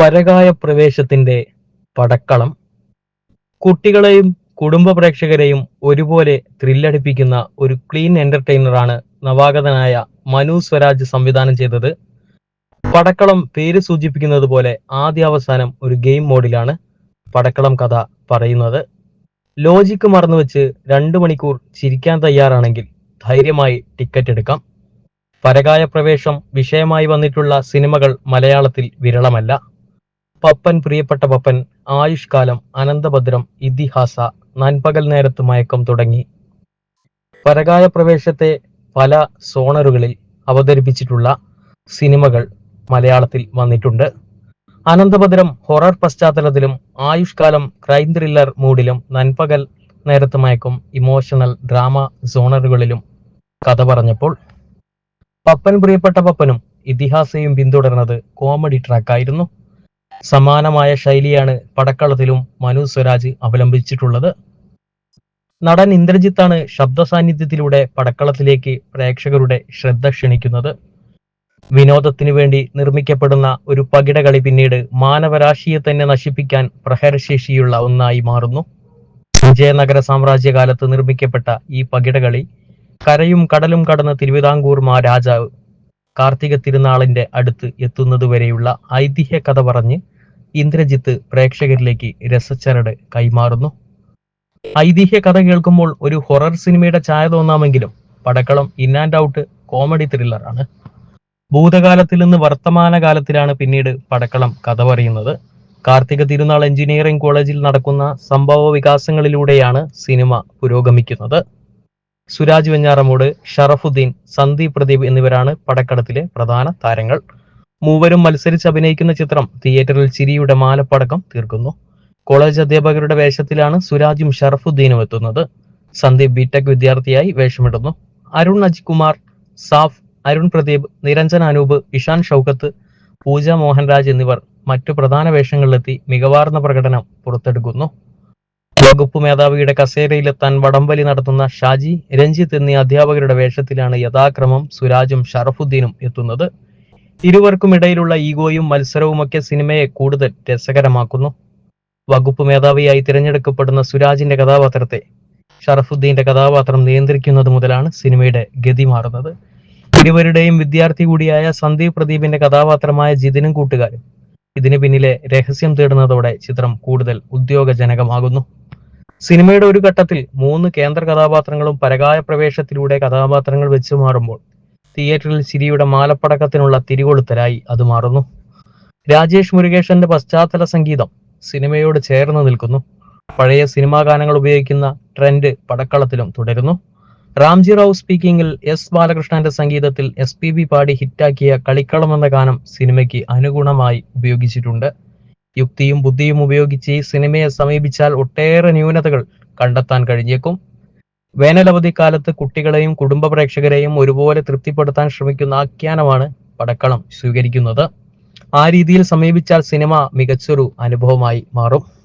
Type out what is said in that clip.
പരകായ പ്രവേശത്തിന്റെ പടക്കളം. കുട്ടികളെയും കുടുംബ പ്രേക്ഷകരെയും ഒരുപോലെ ത്രില്ലടിപ്പിക്കുന്ന ഒരു ക്ലീൻ എന്റർടൈനറാണ് നവാഗതനായ മനു സ്വരാജ് സംവിധാനം ചെയ്തത്. പടക്കളം പേര് സൂചിപ്പിക്കുന്നത് പോലെ ആദ്യാവസാനം ഒരു ഗെയിം മോഡിലാണ് പടക്കളം കഥ പറയുന്നത്. ലോജിക്ക് മറന്നുവെച്ച് രണ്ടു മണിക്കൂർ ചിരിക്കാൻ തയ്യാറാണെങ്കിൽ ധൈര്യമായി ടിക്കറ്റ് എടുക്കാം. പരകായ പ്രവേശം വിഷയമായി വന്നിട്ടുള്ള സിനിമകൾ മലയാളത്തിൽ വിരളമല്ല. പപ്പൻ പ്രിയപ്പെട്ട പപ്പൻ ആയുഷ്കാലം അനന്തഭദ്രം ഇതിഹാസ നൻപകൽ നേരത്ത് മയക്കം തുടങ്ങി. പരകായ പ്രവേശത്തെ പല സോണറുകളിൽ അവതരിപ്പിച്ചിട്ടുള്ള സിനിമകൾ മലയാളത്തിൽ വന്നിട്ടുണ്ട്. അനന്തഭദ്രം ഹൊറർ പശ്ചാത്തലത്തിലും ആയുഷ്കാലം ക്രൈം ത്രില്ലർ മൂഡിലും നൻപകൽ നേരത്ത് മയക്കും ഇമോഷണൽ ഡ്രാമ സോണറുകളിലും കഥ പറഞ്ഞപ്പോൾ പപ്പൻ പ്രിയപ്പെട്ട പപ്പനും ഇതിഹാസയും പിന്തുടർന്നത് കോമഡി ട്രാക്കായിരുന്നു. സമാനമായ ശൈലിയാണ് പടക്കളത്തിലും മനു സ്വരാജ് അവലംബിച്ചിട്ടുള്ളത്. നടൻ ഇന്ദ്രജിത്താണ് ശബ്ദ സാന്നിധ്യത്തിലൂടെ പടക്കളത്തിലേക്ക് പ്രേക്ഷകരുടെ ശ്രദ്ധ ക്ഷണിക്കുന്നത്. വിനോദത്തിനു വേണ്ടി നിർമ്മിക്കപ്പെടുന്ന ഒരു പകിടകളി പിന്നീട് മാനവരാശിയെ തന്നെ നശിപ്പിക്കാൻ പ്രഹരശേഷിയുള്ള ഒന്നായി മാറുന്നു. വിജയനഗര സാമ്രാജ്യകാലത്ത് നിർമ്മിക്കപ്പെട്ട ഈ പകിടകളി കരയും കടലും കടന്ന് തിരുവിതാംകൂർ മാ രാജാവ് കാർത്തിക തിരുനാളിന്റെ അടുത്ത് എത്തുന്നതുവരെയുള്ള ഐതിഹ്യ കഥ പറഞ്ഞ് ഇന്ദ്രജിത്ത് പ്രേക്ഷകരിലേക്ക് രസച്ചരട് കൈമാറുന്നു. ഐതിഹ്യ കഥ കേൾക്കുമ്പോൾ ഒരു ഹൊറർ സിനിമയുടെ ചായ തോന്നാമെങ്കിലും Padakkalam in and out comedy ത്രില്ലറാണ് ഭൂതകാലത്തിൽ നിന്ന് വർത്തമാനകാലത്തിലാണ് പിന്നീട് പടക്കളം കഥ പറയുന്നത്. കാർത്തിക തിരുനാൾ എഞ്ചിനീയറിംഗ് കോളേജിൽ നടക്കുന്ന സംഭവ വികാസങ്ങളിലൂടെയാണ് സിനിമ പുരോഗമിക്കുന്നത്. സുരാജ് വെഞ്ഞാറമൂട് ഷറഫുദ്ദീൻ സന്ദീപ് പ്രദീപ് എന്നിവരാണ് പടക്കടത്തിലെ പ്രധാന താരങ്ങൾ. മൂവരും മത്സരിച്ച് അഭിനയിക്കുന്ന ചിത്രം തിയേറ്ററിൽ ചിരിയുടെ മാലപ്പടക്കം തീർക്കുന്നു. കോളേജ് അധ്യാപകരുടെ വേഷത്തിലാണ് സുരാജും ഷറഫുദ്ദീനും എത്തുന്നത്. സന്ദീപ് ബിടെക് വിദ്യാർത്ഥിയായി വേഷമിടുന്നു. അരുൺ അജികുമാർ സാഫ് അരുൺ പ്രദീപ് നിരഞ്ജൻ അനൂപ് ഇഷാൻ ഷൗക്കത്ത് പൂജ മോഹൻരാജ് എന്നിവർ മറ്റു പ്രധാന വേഷങ്ങളിലെത്തി മികവാർന്ന പ്രകടനം പുറത്തെടുക്കുന്നു. വകുപ്പ് മേധാവിയുടെ കസേരയിലെത്താൻ വടംവലി നടത്തുന്ന ഷാജി രഞ്ജിത്ത് എന്നീ അധ്യാപകരുടെ വേഷത്തിലാണ് യഥാക്രമം സുരാജും ഷറഫുദ്ദീനും എത്തുന്നത്. ഇരുവർക്കും ഇടയിലുള്ള ഈഗോയും മത്സരവുമൊക്കെ സിനിമയെ കൂടുതൽ രസകരമാക്കുന്നു. വകുപ്പ് മേധാവിയായി തിരഞ്ഞെടുക്കപ്പെടുന്ന സുരാജിന്റെ കഥാപാത്രത്തെ ഷറഫുദ്ദീന്റെ കഥാപാത്രം നിയന്ത്രിക്കുന്നത് മുതലാണ് സിനിമയുടെ ഗതി മാറുന്നത്. ഇരുവരുടെയും വിദ്യാർത്ഥി കൂടിയായ സന്ദീപ് പ്രദീപിന്റെ കഥാപാത്രമായ ജിതിനും കൂട്ടുകാരും ഇതിന് പിന്നിലെ രഹസ്യം തേടുന്നതോടെ ചിത്രം കൂടുതൽ ഉദ്യോഗജനകമാകുന്നു. സിനിമയുടെ ഒരു ഘട്ടത്തിൽ മൂന്ന് കേന്ദ്ര കഥാപാത്രങ്ങളും പരകായ പ്രവേശത്തിലൂടെ കഥാപാത്രങ്ങൾ വെച്ചു മാറുമ്പോൾ തിയേറ്ററിൽ ചിരിയുടെ മാലപ്പടക്കത്തിനുള്ള തിരികൊളുത്തലായി അത് മാറുന്നു. രാജേഷ് മുരുകേഷന്റെ പശ്ചാത്തല സംഗീതം സിനിമയോട് ചേർന്ന് നിൽക്കുന്നു. പഴയ സിനിമാ ഗാനങ്ങൾ ഉപയോഗിക്കുന്ന ട്രെൻഡ് പടക്കളത്തിലും തുടരുന്നു. റാംജി റാവു സ്പീക്കിംഗിൽ എസ് ബാലകൃഷ്ണന്റെ സംഗീതത്തിൽ എസ് പി ബി പാടി ഹിറ്റാക്കിയ കളിക്കളം എന്ന ഗാനം സിനിമയ്ക്ക് അനുഗുണമായി ഉപയോഗിച്ചിട്ടുണ്ട്. യുക്തിയും ബുദ്ധിയും ഉപയോഗിച്ച് ഈ സിനിമയെ സമീപിച്ചാൽ ഒട്ടേറെ ന്യൂനതകൾ കണ്ടെത്താൻ കഴിഞ്ഞേക്കും. വേനലവധിക്കാലത്ത് കുട്ടികളെയും കുടുംബ പ്രേക്ഷകരെയും ഒരുപോലെ തൃപ്തിപ്പെടുത്താൻ ശ്രമിക്കുന്ന ആഖ്യാനമാണ് പടക്കളം സ്വീകരിക്കുന്നത്. ആ രീതിയിൽ സമീപിച്ചാൽ സിനിമ മികച്ചൊരു അനുഭവമായി മാറും.